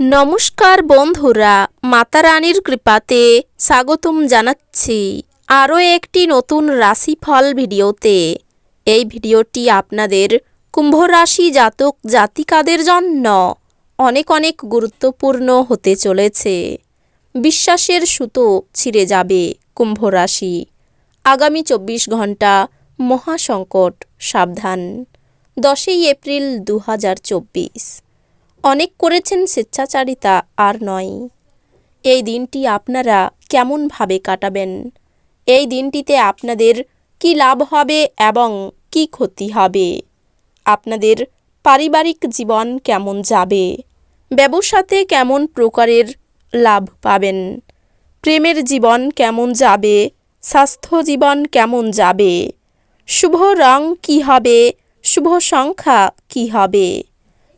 নমস্কার বন্ধুরা মাতা রানীর কৃপাতে স্বাগতম জানাচ্ছি আরও একটি নতুন রাশিফল ভিডিওতে। এই ভিডিওটি আপনাদের কুম্ভ রাশি জাতক জাতিকাদের জন্য অনেক অনেক গুরুত্বপূর্ণ হতে চলেছে। বিশ্বাসের সুতো ছিঁড়ে যাবে কুম্ভ রাশি আগামী চব্বিশ ঘণ্টা মহাসংকট সাবধান। দশই এপ্রিল দু হাজার চব্বিশ। অনেক করেছেন স্বেচ্ছাচারিতা আর নয়। এই দিনটি আপনারা কেমনভাবে কাটাবেন? এই দিনটিতে আপনাদের কি লাভ হবে এবং কি ক্ষতি হবে? আপনাদের পারিবারিক জীবন কেমন যাবে? ব্যবসাতে কেমন প্রকারের লাভ পাবেন? প্রেমের জীবন কেমন যাবে? স্বাস্থ্য জীবন কেমন যাবে? শুভ রং কি হবে? শুভ সংখ্যা কি হবে?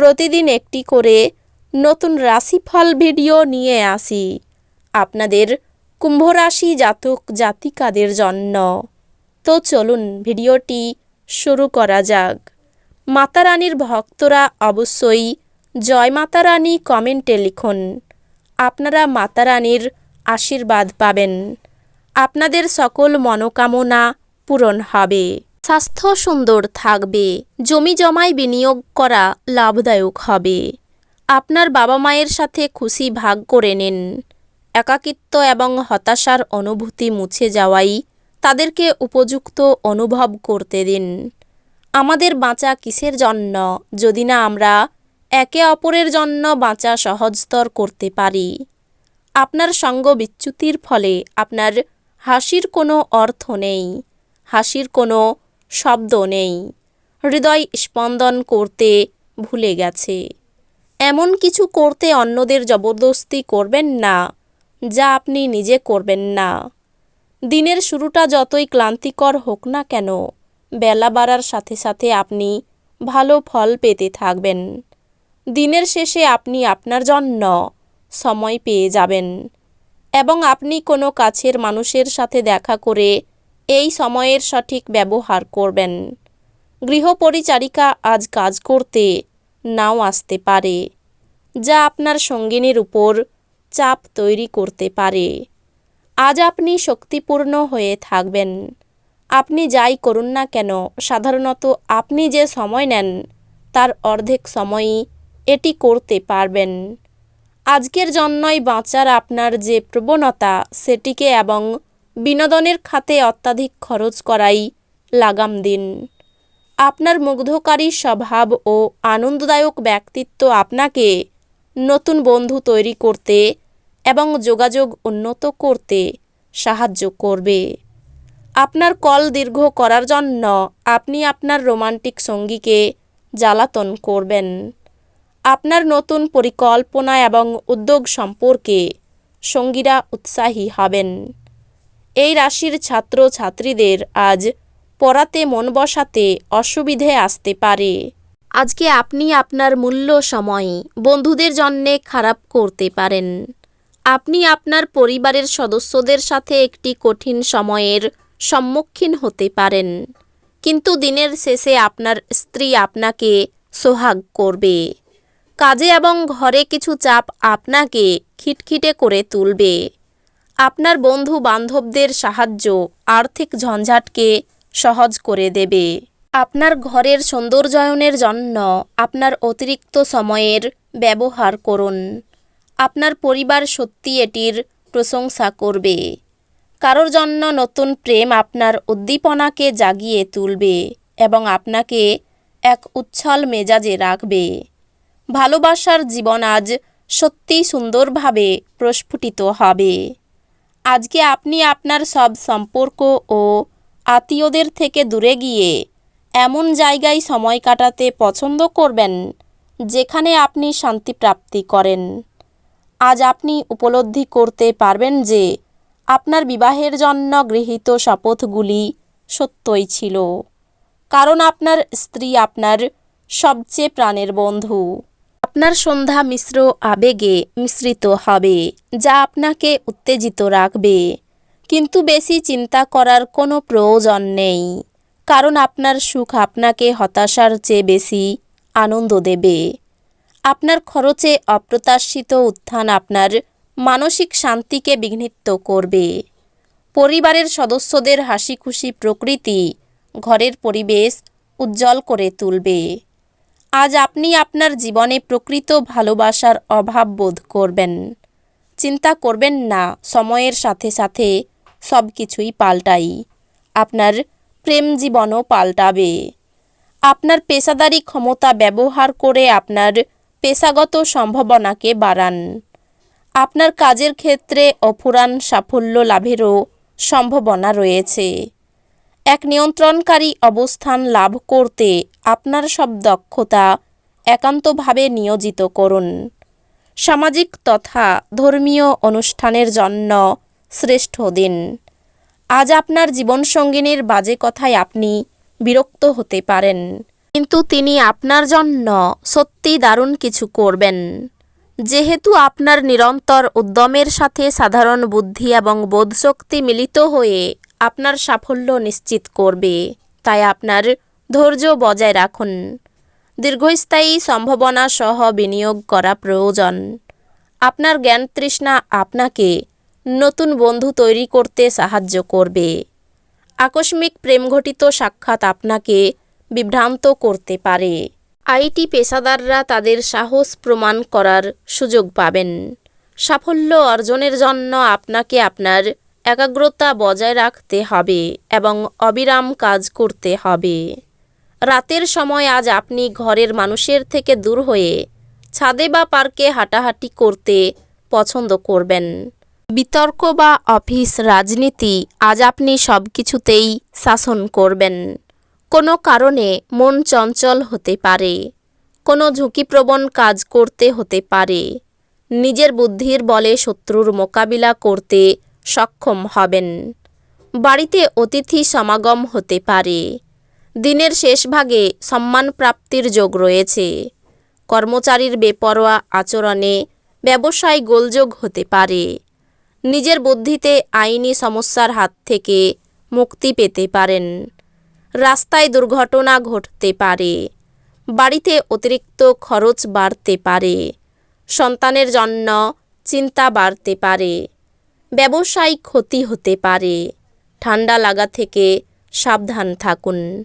প্রতিদিন একটি করে নতুন রাশিফল ভিডিও নিয়ে আসি। আপনাদের কুম্ভ রাশি জাতক জাতিকাদের জন্য। তো চলুন ভিডিওটি শুরু করা যাক। মাতা রানীর ভক্তরা অবশ্যই জয় মাতা রানী কমেন্টে লিখুন। আপনারা মাতা রানীর আশীর্বাদ পাবেন। আপনাদের সকল মনোকামনা পূরণ হবে। স্বাস্থ্য সুন্দর থাকবে, জমি জমায় বিনিয়োগ করা লাভদায়ক হবে। আপনার বাবা মায়ের সাথে খুশি ভাগ করে নিন। একাকিত্ব এবং হতাশার অনুভূতি মুছে যাওয়াই তাদেরকে উপযুক্ত অনুভব করতে দিন। আমাদের বাঁচা কিসের জন্য, যদি না আমরা একে অপরের জন্য বাঁচা সহজতর করতে পারি? আপনার সঙ্গ বিচ্যুতির ফলে আপনার হাসির কোনো অর্থ নেই। হাসির কোনো শব্দ নেই। হৃদয় স্পন্দন করতে ভুলে গেছে। এমন কিছু করতে অন্যদের জবরদস্তি করবেন না, যা আপনি নিজে করবেন না। দিনের শুরুটা যতই ক্লান্তিকর হোক না কেন, বেলা বাড়ার সাথে সাথে আপনি ভালো ফল পেতে থাকবেন। দিনের শেষে আপনি আপনার জন্য সময় পেয়ে যাবেন। এবং আপনি কোনো কাছের মানুষের সাথে দেখা করে এই সময়ের সঠিক ব্যবহার করবেন। গৃহপরিচারিকা আজ কাজ করতে নাও আসতে পারে, যা আপনার সঙ্গিনীর উপর চাপ তৈরি করতে পারে। আজ আপনি শক্তিপূর্ণ হয়ে থাকবেন। আপনি যাই করুন না কেন, সাধারণত আপনি যে সময় নেন, তার অর্ধেক সময়ই এটি করতে পারবেন। আজকের জন্যই বাঁচার আপনার যে প্রবণতা, সেটিকে এবং বিনোদনের খাতে অত্যাধিক খরচ করাই লাগাম দিন। আপনার মুগ্ধকারী স্বভাব ও আনন্দদায়ক ব্যক্তিত্ব আপনাকে নতুন বন্ধু তৈরি করতে এবং যোগাযোগ উন্নত করতে সাহায্য করবে। আপনার কল দীর্ঘ করার জন্য আপনি আপনার রোমান্টিক সঙ্গীকে জ্বালাতন করবেন। আপনার নতুন পরিকল্পনা এবং উদ্যোগ সম্পর্কে সঙ্গীরা উৎসাহী হবেন। এই রাশির ছাত্র ছাত্রীদের আজ পড়াতে মন বসাতে অসুবিধে আসতে পারে। আজকে আপনি আপনার মূল্য সময় বন্ধুদের জন্যে খারাপ করতে পারেন। আপনি আপনার পরিবারের সদস্যদের সাথে একটি কঠিন সময়ের সম্মুখীন হতে পারেন। কিন্তু দিনের শেষে আপনার স্ত্রী আপনাকে সোহাগ করবে। কাজে এবং ঘরে কিছু চাপ আপনাকে খিটখিটে করে তুলবে। আপনার বন্ধু বান্ধবদের সাহায্য আর্থিক ঝঞ্ঝাটকে সহজ করে দেবে। আপনার ঘরের সৌন্দর্যায়নের জন্য আপনার অতিরিক্ত সময়ের ব্যবহার করুন। আপনার পরিবার সত্যি এটির প্রশংসা করবে। কারোর জন্য নতুন প্রেম আপনার উদ্দীপনাকে জাগিয়ে তুলবে এবং আপনাকে এক উচ্ছল মেজাজে রাখবে। ভালোবাসার জীবন আজ সত্যি সুন্দরভাবে প্রস্ফুটিত হবে। আজকে আপনি আপনার সব সম্পর্ক ও আত্মীয়দের থেকে দূরে গিয়ে এমন জায়গায় সময় কাটাতে পছন্দ করবেন যেখানে আপনি শান্তি প্রাপ্তি করেন। আজ আপনি উপলব্ধি করতে পারবেন যে আপনার বিবাহের জন্য গৃহীত শপথগুলি সত্যই ছিল, কারণ আপনার স্ত্রী আপনার সবচেয়ে প্রাণের বন্ধু। আপনার সন্ধ্যা মিশ্র আবেগে মিশ্রিত হবে, যা আপনাকে উত্তেজিত রাখবে। কিন্তু বেশি চিন্তা করার কোনো প্রয়োজন নেই, কারণ আপনার সুখ আপনাকে হতাশার চেয়ে বেশি আনন্দ দেবে। আপনার খরচে অপ্রত্যাশিত উত্থান আপনার মানসিক শান্তিকে বিঘ্নিত করবে। পরিবারের সদস্যদের হাসি খুশি প্রকৃতি ঘরের পরিবেশ উজ্জ্বল করে তুলবে। আজ আপনি আপনার জীবনে প্রকৃত ভালোবাসার অভাব বোধ করবেন। চিন্তা করবেন না, সময়ের সাথে সাথে সব কিছুই পাল্টাই। আপনার প্রেম জীবনও পাল্টাবে। আপনার পেশাদারি ক্ষমতা ব্যবহার করে আপনার পেশাগত সম্ভাবনাকে বাড়ান। আপনার কাজের ক্ষেত্রে অফুরান সাফল্য লাভেরও সম্ভাবনা রয়েছে। এক নিয়ন্ত্রণকারী অবস্থান লাভ করতে আপনার সব দক্ষতা একান্তভাবে নিয়োজিত করুন। সামাজিক তথা ধর্মীয় অনুষ্ঠানের জন্য শ্রেষ্ঠ দিন। আজ আপনার জীবনসঙ্গিনীর বাজে কথায় আপনি বিরক্ত হতে পারেন, কিন্তু তিনি আপনার জন্য সত্যি দারুণ কিছু করবেন। যেহেতু আপনার নিরন্তর উদ্যমের সাথে সাধারণ বুদ্ধি এবং বোধশক্তি মিলিত হয়ে আপনার সাফল্য নিশ্চিত করবে, তাই আপনার ধৈর্য বজায় রাখুন। দীর্ঘস্থায়ী সম্ভাবনা সহ বিনিয়োগ করা প্রয়োজন। আপনার জ্ঞান তৃষ্ণা আপনাকে নতুন বন্ধু তৈরি করতে সাহায্য করবে। আকস্মিক প্রেমঘটিত সাক্ষাৎ আপনাকে বিভ্রান্ত করতে পারে। আইটি পেশাদাররা তাদের সাহস প্রমাণ করার সুযোগ পাবেন। সাফল্য অর্জনের জন্য আপনাকে আপনার একাগ্রতা বজায় রাখতে হবে এবং অবিরাম কাজ করতে হবে। রাতের সময় আজ আপনি ঘরের মানুষের থেকে দূর হয়ে ছাদে বা পার্কে হাঁটাহাঁটি করতে পছন্দ করবেন। বিতর্ক বা অফিস, রাজনীতি আজ আপনি সব কিছুতেই শাসন করবেন। কোনো কারণে মন চঞ্চল হতে পারে, কোনো ঝুঁকিপ্রবণ কাজ করতে হতে পারে। নিজের বুদ্ধির বলে শত্রুর মোকাবিলা করতে সক্ষম হবেন। বাড়িতে অতিথি সমাগম হতে পারে। দিনের শেষ ভাগে সম্মান প্রাপ্তির যোগ রয়েছে। কর্মচারীর বেপরোয়া আচরণে ব্যবসায় গোলযোগ হতে পারে। নিজের বুদ্ধিতে আইনি সমস্যার হাত থেকে মুক্তি পেতে পারেন। রাস্তায় দুর্ঘটনা ঘটতে পারে। বাড়িতে অতিরিক্ত খরচ বাড়তে পারে। সন্তানের জন্য চিন্তা বাড়তে পারে। ব্যবসায়িক ক্ষতি হতে পারে। ঠান্ডা লাগা থেকে সাবধান থাকুন।